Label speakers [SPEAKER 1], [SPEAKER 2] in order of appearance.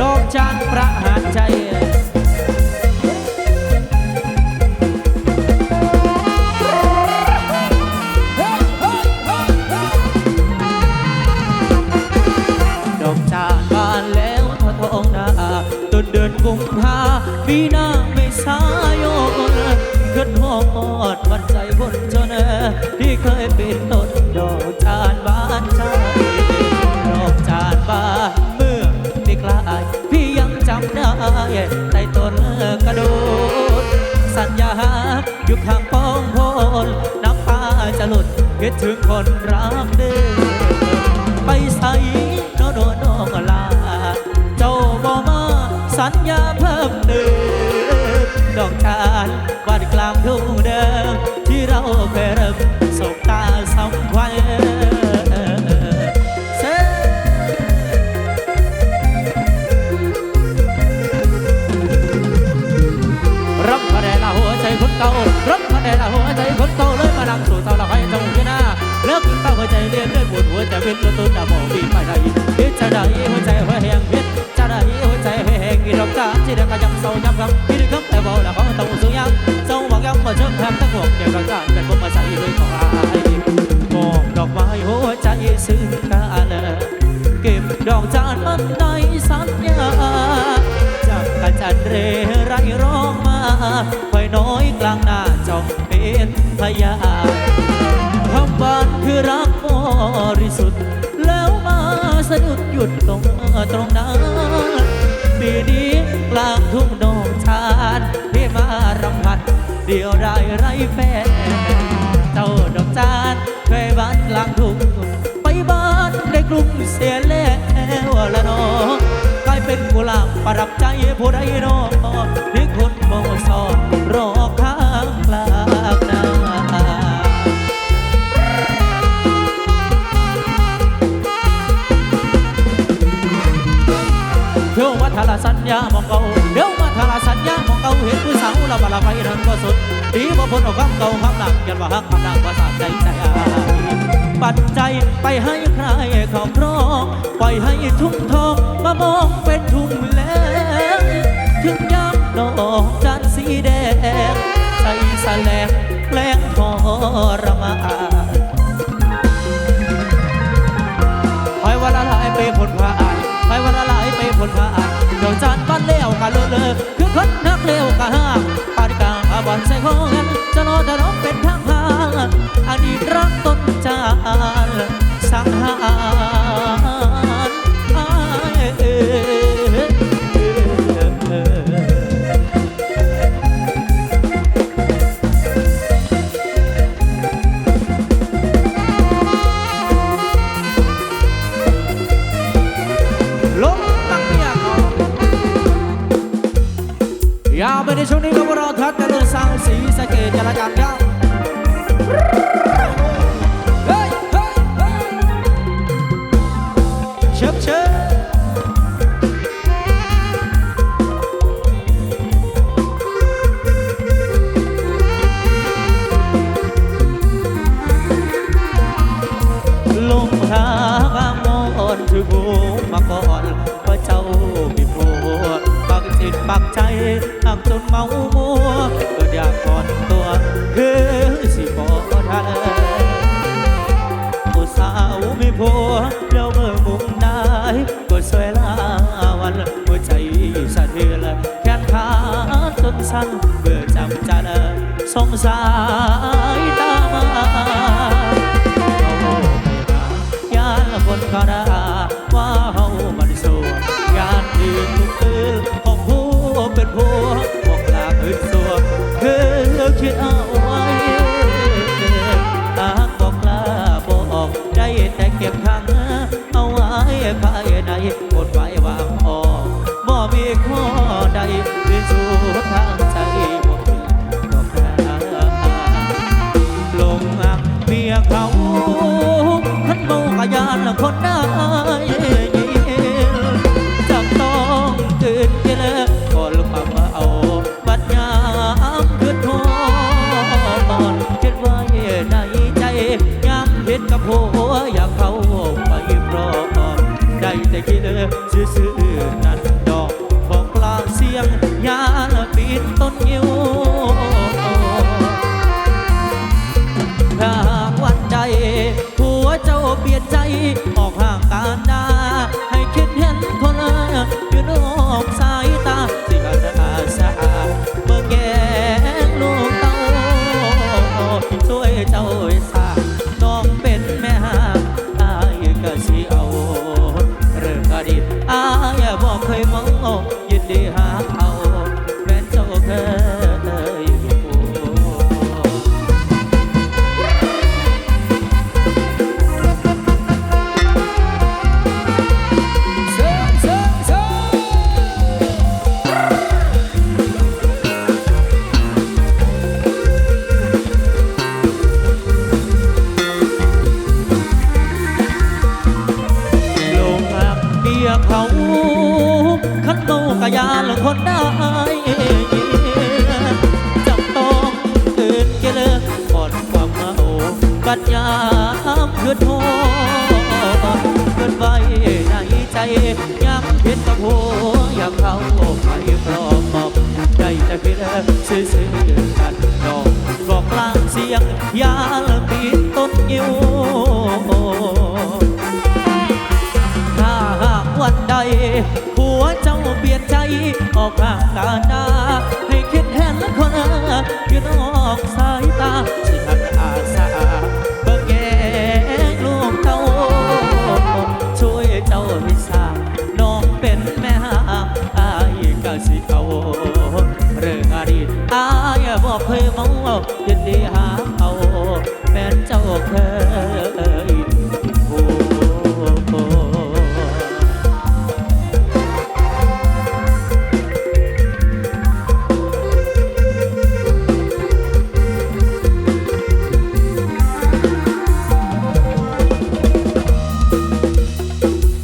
[SPEAKER 1] ดอกจานประหารใจดอกจานบานแล้วทอทองนาต้นเดือนกุมภาปีหน้าไม่สายนขึ้นหอดวันใจคน ถึงคนรักเดิมไปใส่นโนนองลา เจ้าบ่มาสัญญาเพิ่มเติมดอกจานวาดกลางทุ่งเดิมที่เราเคยเริ่มสบตาสัมพันธ์เซรับมาได้ละหัวใจคนเก่ารับมาได้ละหัวใจคนเก่าเลยมานั่งสู่เตาละไปวดหัวใจเป็นตัวตุนดาบบีไปได้คิดจะได้หัวใจหัวแหงพิษจะได้หัวใจหัวแหงกินดอกตาที่เด็กก็ยังเศร้าย้ำคำพี่ดึกคำแต่บอกละเขาต้องสู้ย้ำเศร้าบอกย้ำมาเชิงแทบทั้งหมดเก็บดอกตาเป็นผมมาใส่ด้วยของอายมองดอกไม้หัวใจซึ้งกันเก็บดอกจานมันได้สัญญาจากกระจันเรไรร้องมาค่อยน้อยกลางหน้าจอมเป็นพยานคำบานคือรักบ ริสุทธิ์ แล้วมาสะดุดหยุดลงตรงนั้นปีนี้กลางทุ่งดงชานที่มารำพันเดียวได้ไรแฟนเจ้าดอกจานเคยบ้านกลางทุ่งไปบ้านในกรุงเสียแล้วละนอกลายเป็นกุหลาบประดับใจผู้ใดนอน เดี๋ยวมาทาสัญญามองเก่าเดี๋ยวมาทาราสัญญามองเก่าเห็นผู้สาวละบลาไปนั้นก็สุดดีบ่พ้นเอาความเก่าความหลังยันว่าฮักความดังภาษาใจใจปัจจัยไปให้ใครเขาครองปล่อยให้ทุ่งทองมามองเป็นทุ่งแล้วถึงยามดอกจันสีแดงใส่แสลงแปลงทรมานไปวันละหลายไปผลพาอ่านไปวันละหลายไปผลพาอ่าน ดี๋ยวจานบ้านเลี้ยวกะเลอเลอคือคนนักเลี้ยวกะห้าปานกลางอาบันใส่ของกันจะรอจะร้องเป็นทางหานอดีตรักต้นจานสังหาร ในช่วงนี้ก็รอทัดกันเลยสร้างสีสะเกตจราการครับ เบื่อจำจะเดินสงสายตามาเอายานคนเขาด่าว่าเฮามันสัวยานดีทุกคืนของผู้เป็นผัวบอกลาคืนสัวคือคิดเอาไว้หากบอกลาบอกได้แต่เก็บทางเอาไว้ภายในกดไว้วางออกบ่มีข้อใดคือสู่ทาานลคนได้จำต้องตื่นกันแล้วพอลูกปังมาเอาบัดยามขึ้นทอบอนคิดไว้ในใจยามเห็นกับหัวอยากเข้าไปพร้อมได้แต่คิดซื้อนั่นดอกบอกกลางเสีย
[SPEAKER 2] ง
[SPEAKER 1] ยาละปีนต้นยิ้ว ยานละคนได้จับต้องคืนเกลือก่อนความเมากัดยามคืนโทเกินไว้ในใจยังเห็นกับหัวอยากเข้าไปปลอบใจจะเพียงซื่อๆกันดอกบอกลางเสียงยาละปีต้นยิ้วถ้าหากวันใด วเจ้าเปลี่ยนใจ ออกร่างกาหาให้คิดเห็นคนอยู่นอกสายตาสิหันอาสาเบิ่งแยงลูกเต้าช่วยเจ้าวิสาน้องเป็นแม่หาอายกะสิเขา